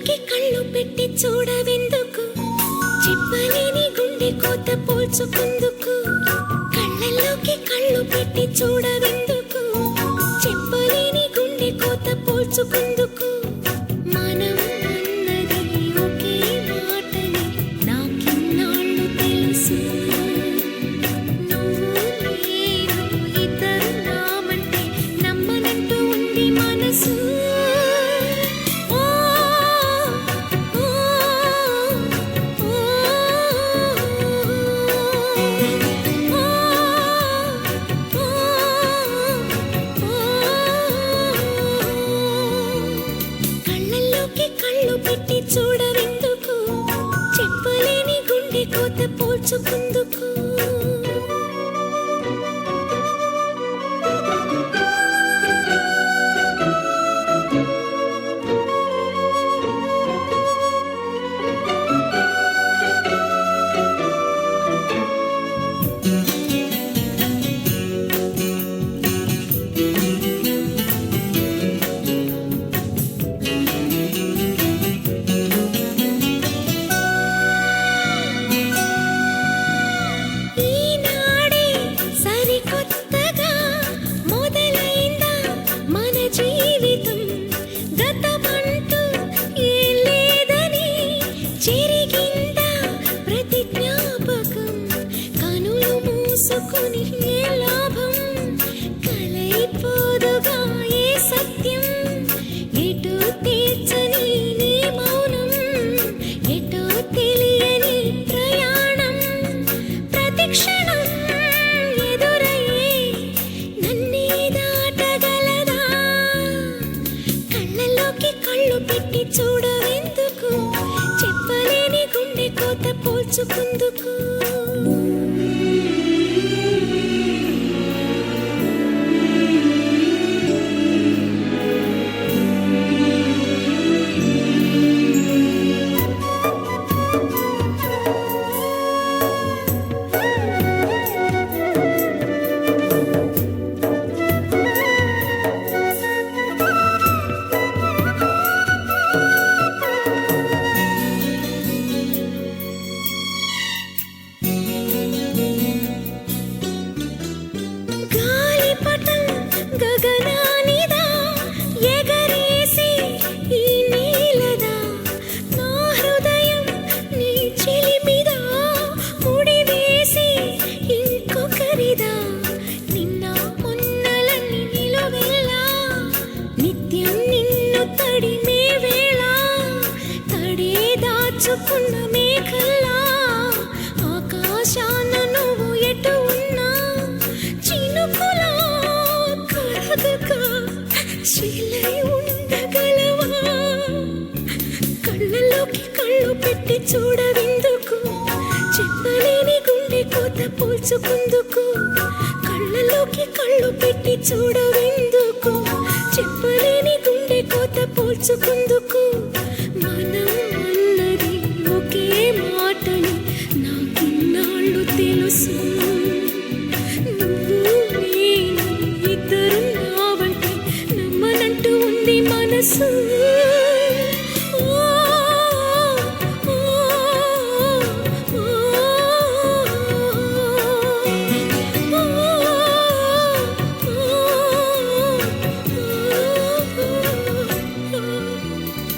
కళ్ళల్లోకి కళ్ళు పెట్టి చూడవెందుకు? చెప్పలేని గుండె కోత పోల్చుకుందుకు? కళ్ళల్లోకి కళ్ళు పెట్టి చూడవెందుకు? చెప్పలేని గుండె కోత పోల్చుకుందుకు? కళ్ళల్లోకి కళ్ళు పెట్టి చూడవెందుకు చెప్పలేని గుండె కోత పోల్చుకుందుకు? మూసుకుని ఏ లాభం? కలైపోదుగా ఏ సత్యం? ఎటు తీర్చని నీ మౌనం? ఎటో తెలియని ప్రయాణం? ప్రతి క్షణం ఎదురయ్యే నన్నే దాటగలదా? కళ్ళలోకి కళ్ళు పెట్టి చూడవెందుకు? చెప్పలేని గుండె కోత పోల్చుకుందుకు? దాచుకున్న మేఘల్లా. ఆకాశాన నువ్వు ఎటు ఉన్నా. చినుకులా కరగక శిలై ఉండగలవా? కళ్ళలోకి కళ్ళు పెట్టి చూడవిందుకు? చెప్పలే కోత పోల్చుకుందుకు. కళ్ళలోకి కళ్ళు పెట్టి చూడవెందుకు? చెప్పలేని గుండె కోత పోల్చుకుందుకు.